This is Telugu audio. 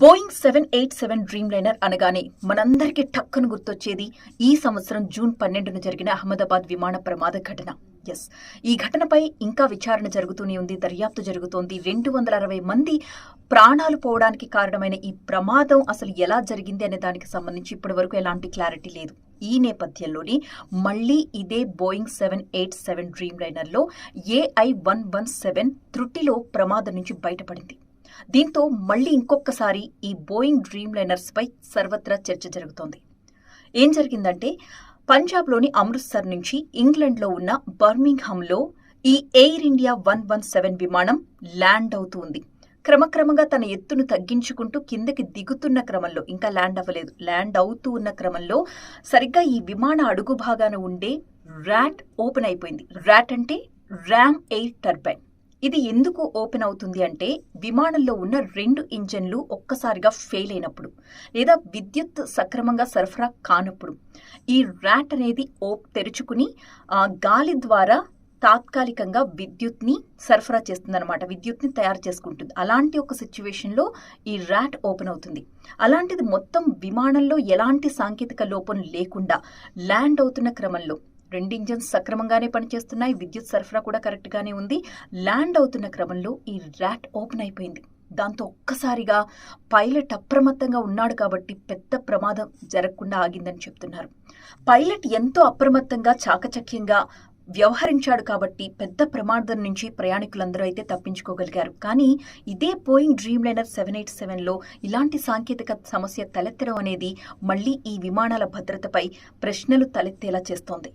Boeing seven eight seven Dreamliner అనగానే మనందరికీ టక్కును గుర్తొచ్చేది ఈ సంవత్సరం జూన్ పన్నెండున జరిగిన అహ్మదాబాద్ విమాన ప్రమాద ఘటన. ఎస్ ఈ ఘటనపై ఇంకా విచారణ జరుగుతూనే ఉంది దర్యాప్తు జరుగుతోంది. రెండు వందల అరవై మంది ప్రాణాలు పోవడానికి కారణమైన ఈ ప్రమాదం అసలు ఎలా జరిగింది అనే దానికి సంబంధించి ఇప్పటి వరకు ఎలాంటి క్లారిటీ లేదు. ఈ నేపథ్యంలోని మళ్ళీ ఇదే బోయింగ్ సెవెన్ ఎయిట్ సెవెన్ డ్రీమ్ లైనర్లో ఏఐ వన్ వన్ సెవెన్ త్రుటిలో ప్రమాదం నుంచి బయటపడింది. దీంతో మళ్ళీ ఇంకొకసారి ఈ బోయింగ్ డ్రీమ్ లైనర్స్ పై సర్వత్రా చర్చ జరుగుతోంది. ఏం జరిగిందంటే పంజాబ్లోని అమృత్సర్ నుంచి ఇంగ్లండ్లో ఉన్న బర్మింగ్హామ్లో ఈ Air India one one seven విమానం ల్యాండ్ అవుతుంది. క్రమక్రమంగా తన ఎత్తును తగ్గించుకుంటూ కిందకి దిగుతున్న క్రమంలో ఇంకా ల్యాండ్ అవ్వలేదు ల్యాండ్ అవుతూ ఉన్న క్రమంలో సరిగ్గా ఈ విమాన అడుగు భాగాన ఉండే ర్యాట్ ఓపెన్ అయిపోయింది. ర్యాట్ అంటే ర్యామ్ ఎయిర్ టర్బైన్. ఇది ఎందుకు ఓపెన్ అవుతుంది అంటే విమానంలో ఉన్న రెండు ఇంజన్లు ఒక్కసారిగా ఫెయిల్ అయినప్పుడు లేదా విద్యుత్ సక్రమంగా సరఫరా కానప్పుడు ఈ ర్యాట్ అనేది ఓప్ తెరుచుకుని ఆ, గాలి ద్వారా తాత్కాలికంగా విద్యుత్ని సరఫరా చేస్తుందన్నమాట. విద్యుత్ని తయారు చేసుకుంటుంది. అలాంటి ఒక సిచ్యువేషన్లో ఈ ర్యాట్ ఓపెన్ అవుతుంది. అలాంటిది మొత్తం విమానంలో ఎలాంటి సాంకేతిక లోపం లేకుండా ల్యాండ్ అవుతున్న క్రమంలో రెండు ఇంజన్స్ సక్రమంగానే పనిచేస్తున్నాయి. విద్యుత్ సరఫరా కూడా కరెక్ట్గానే ఉంది. ల్యాండ్ అవుతున్న క్రమంలో ఈ ర్యాట్ ఓపెన్ అయిపోయింది. దాంతో ఒక్కసారిగా పైలట్ అప్రమత్తంగా ఉన్నాడు కాబట్టి పెద్ద ప్రమాదం జరగకుండా ఆగిందని చెప్తున్నారు. పైలట్ ఎంతో అప్రమత్తంగా చాకచక్యంగా వ్యవహరించాడు కాబట్టి పెద్ద ప్రమాదం నుంచి ప్రయాణికులందరూ అయితే తప్పించుకోగలిగారు. కానీ ఇదే Boeing Dreamliner seven eight సెవెన్లో ఇలాంటి సాంకేతిక సమస్య తలెత్తడం అనేది మళ్ళీ ఈ విమానాల భద్రతపై ప్రశ్నలు తలెత్తేలా చేస్తోంది.